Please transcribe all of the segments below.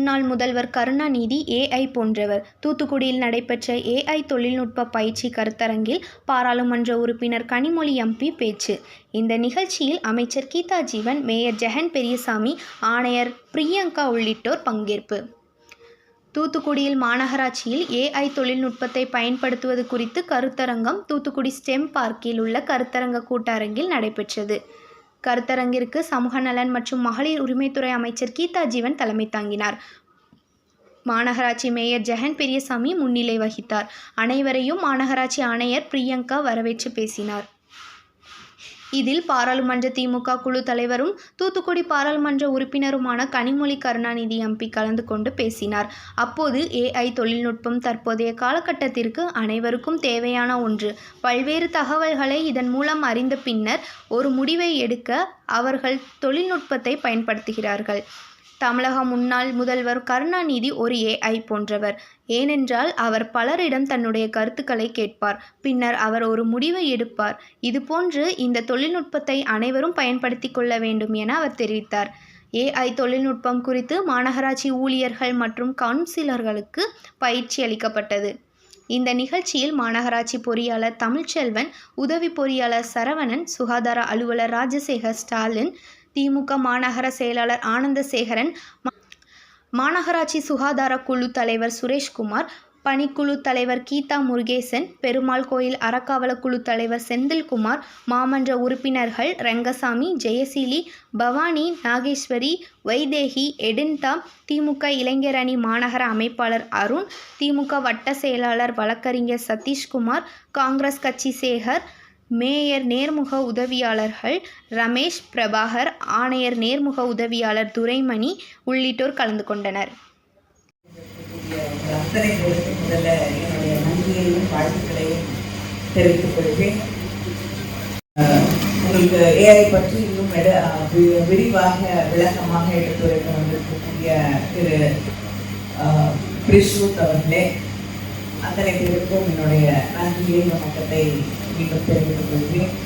முன்னாள் முதல்வர் கருணாநிதி ஏஐ போன்றவர். தூத்துக்குடியில் நடைபெற்ற ஏஐ தொழில்நுட்ப பயிற்சி கருத்தரங்கில் பாராளுமன்ற உறுப்பினர் கனிமொழி எம்பி பேச்சு. இந்த நிகழ்ச்சியில் அமைச்சர் கீதா ஜீவன் மேயர் ஜெகன் பெரியசாமி ஆணையர் பிரியங்கா உள்ளிட்டோர் பங்கேற்பு. தூத்துக்குடியில் மாநகராட்சியில் ஏஐ தொழில்நுட்பத்தை பயன்படுத்துவது குறித்து கருத்தரங்கம் தூத்துக்குடி ஸ்டெம் பார்க்கில் உள்ள கருத்தரங்க கூட்டரங்கில் நடைபெற்றது. கருத்தரங்கிற்கு சமூக நலன் மற்றும் மகளிர் உரிமைத்துறை அமைச்சர் கீதா ஜீவன் தலைமை தாங்கினார். மாநகராட்சி மேயர் ஜெகன் பெரியசாமி முன்னிலை வகித்தார். அனைவரையும் மாநகராட்சி ஆணையர் பிரியங்கா வரவேற்று பேசினார். இதில் பாராளுமன்ற திமுக குழு தலைவரும் தூத்துக்குடி பாராளுமன்ற உறுப்பினருமான கனிமொழி கருணாநிதி எம்பி கலந்து கொண்டு பேசினார். அப்போது ஏஐ தொழில்நுட்பம் தற்போதைய காலகட்டத்திற்கு அனைவருக்கும் தேவையான ஒன்று. பல்வேறு தகவல்களை இதன் மூலம் அறிந்த பின்னர் ஒரு முடிவை எடுக்க அவர்கள் தொழில்நுட்பத்தை பயன்படுத்துகிறார்கள். தமிழக முன்னாள் முதல்வர் கருணாநிதி ஒரு ஏஐ போன்றவர். ஏனென்றால் அவர் பலரிடம் தன்னுடைய கருத்துக்களை கேட்பார். பின்னர் அவர் ஒரு முடிவை எடுப்பார். இதுபோன்று இந்த தொழில்நுட்பத்தை அனைவரும் பயன்படுத்தி கொள்ள வேண்டும் என அவர் தெரிவித்தார். ஏஐ தொழில்நுட்பம் குறித்து மாநகராட்சி ஊழியர்கள் மற்றும் கவுன்சிலர்களுக்கு பயிற்சி அளிக்கப்பட்டது. இந்த நிகழ்ச்சியில் மாநகராட்சி பொறியாளர் தமிழ்ச்செல்வன் உதவி பொறியாளர் சரவணன் சுகாதார அலுவலர் ராஜசேகர் ஸ்டாலின் திமுக மாநகர செயலாளர் ஆனந்தசேகரன் மாநகராட்சி சுகாதார குழு தலைவர் சுரேஷ்குமார் பணிக்குழு தலைவர் கீதா முருகேசன் பெருமாள் கோயில் அறக்காவல குழு தலைவர் செந்தில்குமார் மாமன்ற உறுப்பினர்கள் ரெங்கசாமி ஜெயசீலி பவானி நாகேஸ்வரி வைதேகி எடின்தா திமுக இளைஞர் அணி மாநகர அமைப்பாளர் அருண் திமுக வட்ட செயலாளர் வழக்கறிஞர் சதீஷ்குமார் காங்கிரஸ் கட்சி சேகர் மேயர் நேர்முக உதவியாளர்கள் ரமேஷ் பிரபாகர் ஆணையர் நேர்முக உதவியாளர் துரைமணி உள்ளிட்டோர் கலந்து கொண்டனர். உங்களுக்கு ஏஐ பற்றி இன்னும் எடு விரிவாக விளக்கமாக எடுத்துரைக்க வந்திருக்கக்கூடிய திரு பிரிஷூத் அவர்களே அத்தனை பேருக்கும் என்னுடைய நன்றியை வணக்கத்தை அப்படின்ற தெரிவித்துக் கொள்கிறேன்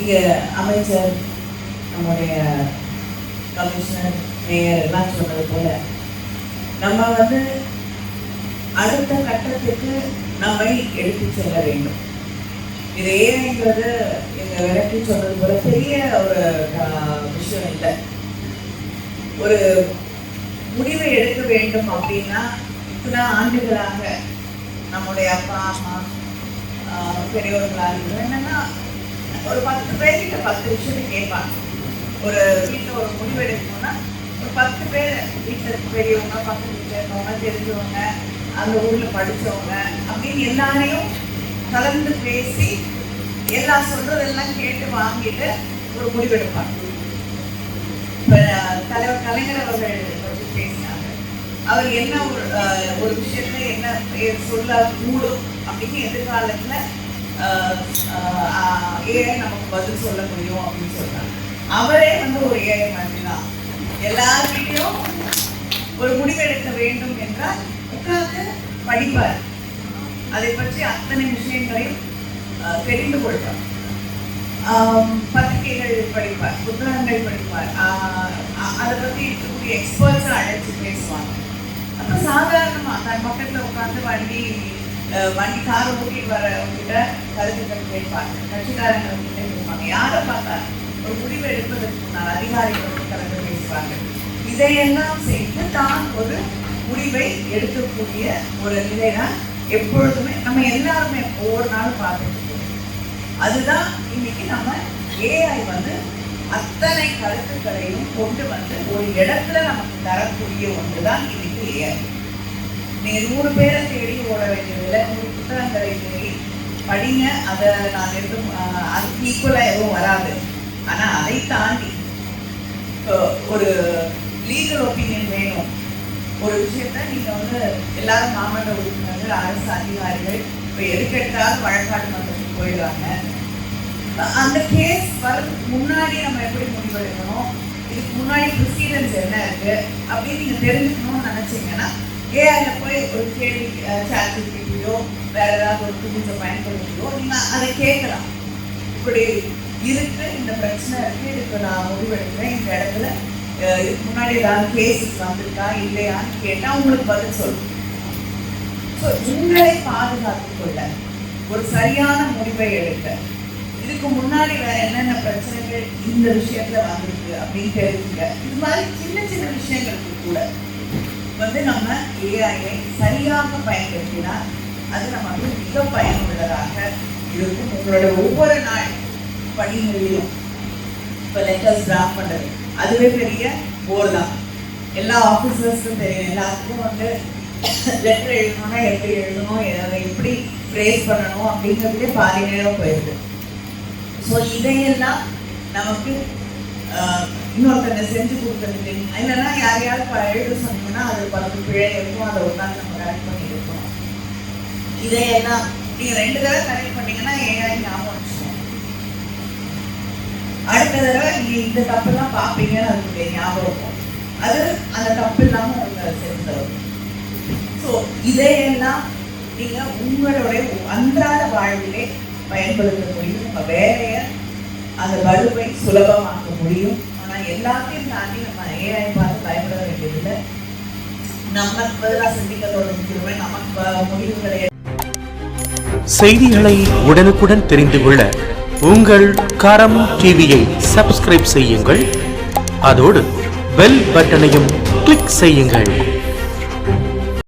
இங்கே அமைச்சர் நம்முடைய கமிஷனர் மேயர் எல்லாம் சொன்னது போல நம்ம வந்து அடுத்த கட்டத்துக்கு நம்மை எடுத்து செல்ல வேண்டும். இது ஏன்ன்றது எங்க விளக்கி சொன்னது போல பெரிய ஒரு விஷயம் இல்லை. ஒரு முடிவை எடுக்க வேண்டும் அப்படின்னா இத்தனை ஆண்டுகளாக நம்முடைய அப்பா அம்மா பெரியவர்களாக இருக்கட்டும், என்னன்னா ஒரு பத்து பேர்கிட்ட பத்து விஷயத்தை கேட்பாங்க. ஒரு வீட்டில் ஒரு முடிவு எடுக்கணும்னா ஒரு பத்து பேர் வீட்டில் பெரியவங்க பக்கத்து வீட்டில் இருக்கவங்க தெரிஞ்சவங்க அந்த ஊரில் படித்தவங்க அப்படின்னு எல்லாரையும் கலந்து பேசி எல்லா சொல்றதெல்லாம் கேட்டு வாங்கிட்டு ஒரு முடிவெடுப்பாங்க இப்போ தலைவர் கலைஞர் அவர்கள் பற்றி பேசினாங்க. அவர் என்ன ஒரு அஹ், ஒரு விஷயத்துல என்ன சொல்ல கூடும்? அப்படின்னு எதிர்காலத்துல ஏஐ நமக்கு பதில் சொல்ல முடியும் அப்படின்னு சொல்றாங்க. அவரே வந்து ஒரு ஏஐ மாதிரி தான் எல்லார்கிட்டையும் ஒரு முடிவெடுக்க வேண்டும் என்றால் உட்கார்ந்து படிப்பார். அதை பற்றி அத்தனை விஷயங்களையும் அஹ், தெரிந்து கொள்வார். பத்திரிகைகள் படிப்பார் புத்தகங்கள் படிப்பார். ஆஹ் அதை பற்றி இருக்கக்கூடிய எக்ஸ்பர்ட்ஸை அழைச்சி பேசுவாங்க. அப்போ சாதாரணமாக தன் பக்கத்தில் உட்காந்து வண்டி வண்டி காரை ஓட்டிட்டு வரவங்கிட்ட கருத்துக்கள் கேட்பாங்க. கட்சிக்காரங்க கிட்ட கேட்பாங்க. யாரை பார்த்தா ஒரு முடிவு எடுப்பதற்கு முன்னால் அதிகாரிகளோடு கலந்து பேசுவாங்க. இதையெல்லாம் செய்து தான் ஒரு முடிவை எடுக்கக்கூடிய ஒரு நிலை தான் எப்பொழுதுமே நம்ம எல்லாருமே ஒவ்வொரு நாளும் பார்த்துட்டு அதுதான் இன்னைக்கு நம்ம ஏஐ வந்து அத்தனை கருத்துக்களையும் கொண்டு வந்து ஒரு இடத்துல நமக்கு தரக்கூடிய ஒன்று தான் இன்னைக்கு ஏஐ நீ நூறு பேரை தேடி ஓட வேண்டியதில்லை நூறு புத்தகங்களை தேடி படிங்க. அதை நான் எதுவும் அதுக்கு ஈக்குவலாக எதுவும் வராது. ஆனால் அதை தாண்டி ஒரு லீகல் ஒப்பீனியன் வேணும். ஒரு விஷயத்த நீங்க வந்து எல்லாரும் மாமன்ற உறுப்பினர்கள் அரசு அதிகாரிகள் இப்போ எதுக்கெடுத்தாலும் வழக்காடு மன்றத்துக்கு போயிடுறாங்க அந்த கேஸ் வரதுக்கு முன்னாடி நம்ம எப்படி முடிவெடுக்கணும்? இதுக்கு முன்னாடி ப்ரொசீஜர்ஸ் என்ன இருக்கு? அப்படின்னு நீங்க தெரிஞ்சுக்கணும்னு நினைச்சீங்கன்னா ஏஐல போய் ஒரு கேள்வி சாட் வேற ஏதாவது ஒரு டூல்ஸை பயன்படுத்தியோ நீங்க அதை கேட்கலாம். இப்படி இருக்கு இந்த பிரச்சனை இருக்கு இதுக்கு நான் முடிவெடுக்கிறேன் இந்த இடத்துல இதுக்கு முன்னாடி ஏதாவது கேசஸ் வந்திருக்கா இல்லையான்னு கேட்டா உங்களுக்கு பதில் சொல்லும் ஸோ உங்களை பாதுகாத்து கொள்ள ஒரு சரியான முடிவை எடுக்க இதுக்கு முன்னாடி வேற என்னென்ன பிரச்சனைகள் இந்த விஷயத்துல வந்திருக்கு அப்படின்னு தெரிஞ்சுங்க இது மாதிரி சின்ன சின்ன விஷயங்களுக்கு கூட வந்து நம்ம ஏஐயை சரியாக பயன்படுத்தினால் அது நமக்கு மிக பயனுள்ளதாக இருக்கும். உங்களோட ஒவ்வொரு நாள் பணிகளிலும் இப்போ லெட்டர்ஸ் ட்ராப் பண்ணுறது அதுவே பெரிய போர் தான். எல்லா ஆஃபீஸர்ஸும் தெரியும். எல்லாத்துக்கும் வந்து லெட்டர் எழுதணும்னா எப்படி எழுதணும் அதை எப்படி ப்ரேஸ் பண்ணணும் அப்படிங்கிறதுலே பாதி நேரம் போயிடுது. ஸோ இதையெல்லாம் நமக்கு இன்னொருத்தங்க செஞ்சு கொடுக்கறதுக்கு. இல்லைன்னா யாரையாவது எழுத சொன்னீங்கன்னா அது பத்து பிழை இருக்கும் அதை உட்காந்து நம்ம கரெக்ட் பண்ணி இருக்கணும் இதையெல்லாம் நீங்கள் ரெண்டு தடவை கரெக்ட் பண்ணீங்கன்னா ஏஐ ஞாபகம் வச்சுக்கோங்க அடுத்த தடவை நீங்கள் இந்த தப்பெல்லாம் பார்ப்பீங்கன்னு அதுக்கு ஞாபகம் இருக்கும் அது அந்த தப்பு இல்லாமல் உங்களுக்கு செஞ்சு தரும் ஸோ இதையெல்லாம் நீங்கள் உங்களுடைய அன்றாட வாழ்விலே பயன்படுத்த முடியும். உங்கள் வேலையை அந்த வலுவை சுலபமாக்க முடியும். எல்லாத்தையும் தாண்டி நம்ம ஏஐ பார்த்து பயப்பட வேண்டியதில்லை. நமக்கு பதிலாக சிந்திக்கிறதோட முக்கியமே நமக்கு முடிவுகளை செய்திகளை உடனுக்குடன் தெரிந்து கொள்ள உங்கள் கரம் டிவியை சப்ஸ்கிரைப் செய்யுங்கள். அதோடு பெல் பட்டனையும் கிளிக் செய்யுங்கள்.